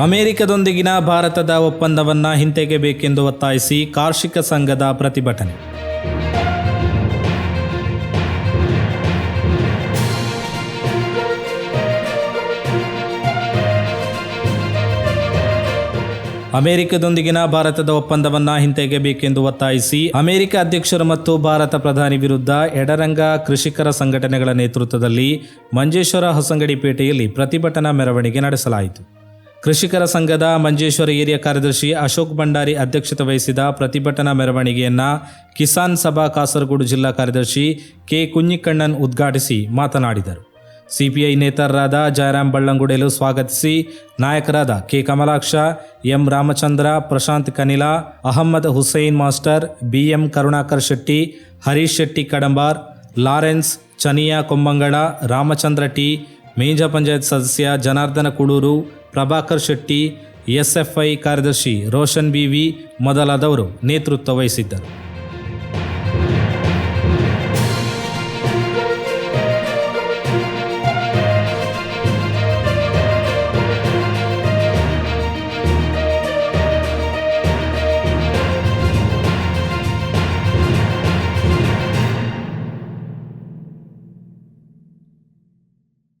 ಅಮೆರಿಕದೊಂದಿಗಿನ ಭಾರತದ ಒಪ್ಪಂದವನ್ನು ಹಿಂತೆಗೆಬೇಕೆಂದು ಒತ್ತಾಯಿಸಿ ಕಾರ್ಷಿಕ ಸಂಘದ ಪ್ರತಿಭಟನೆ. ಅಮೆರಿಕದೊಂದಿಗಿನ ಭಾರತದ ಒಪ್ಪಂದವನ್ನು ಹಿಂತೆಗೆಬೇಕೆಂದು ಒತ್ತಾಯಿಸಿ ಅಮೆರಿಕ ಅಧ್ಯಕ್ಷರು ಮತ್ತು ಭಾರತ ಪ್ರಧಾನಿ ವಿರುದ್ಧ ಎಡರಂಗ ಕೃಷಿಕರ ಸಂಘಟನೆಗಳ ನೇತೃತ್ವದಲ್ಲಿ ಮಂಜೇಶ್ವರ ಹೊಸಂಗಡಿಪೇಟೆಯಲ್ಲಿ ಪ್ರತಿಭಟನಾ ಮೆರವಣಿಗೆ ನಡೆಸಲಾಯಿತು. ಕೃಷಿಕರ ಸಂಘದ ಮಂಜೇಶ್ವರ ಏರಿಯಾ ಕಾರ್ಯದರ್ಶಿ ಅಶೋಕ್ ಭಂಡಾರಿ ಅಧ್ಯಕ್ಷತೆ ವಹಿಸಿದ ಪ್ರತಿಭಟನಾ ಮೆರವಣಿಗೆಯನ್ನು ಕಿಸಾನ್ ಸಭಾ ಕಾಸರಗೋಡು ಜಿಲ್ಲಾ ಕಾರ್ಯದರ್ಶಿ ಕೆ ಕುഞ്ഞിಕಣ್ಣನ್ ಉದ್ಘಾಟಿಸಿ ಮಾತನಾಡಿದರು. ಸಿಪಿಐ ನೇತಾರರಾದ ಜಯರಾಮ್ ಬಳ್ಳಂಗುಡೇಲು ಸ್ವಾಗತಿಸಿ ನಾಯಕರಾದ K Kamalaksha, M Ramachandra, Prashanth Kanila, Ahmed Hussain master B M Karunakar Shetty, Harish Shetty Kadambar, Lawrence, Chaniya Kombangala Ramachandra T, Menja panchayat ಸದಸ್ಯ ಜನಾರ್ದನ ಕುಳೂರು ಪ್ರಭಾಕರ್ ಶೆಟ್ಟಿ ಎಸ್ಎಫ್ಐ ಕಾರ್ಯದರ್ಶಿ ರೋಷನ್ ಬಿವಿ ಮೊದಲಾದವರು ನೇತೃತ್ವ ವಹಿಸಿದ್ದರು.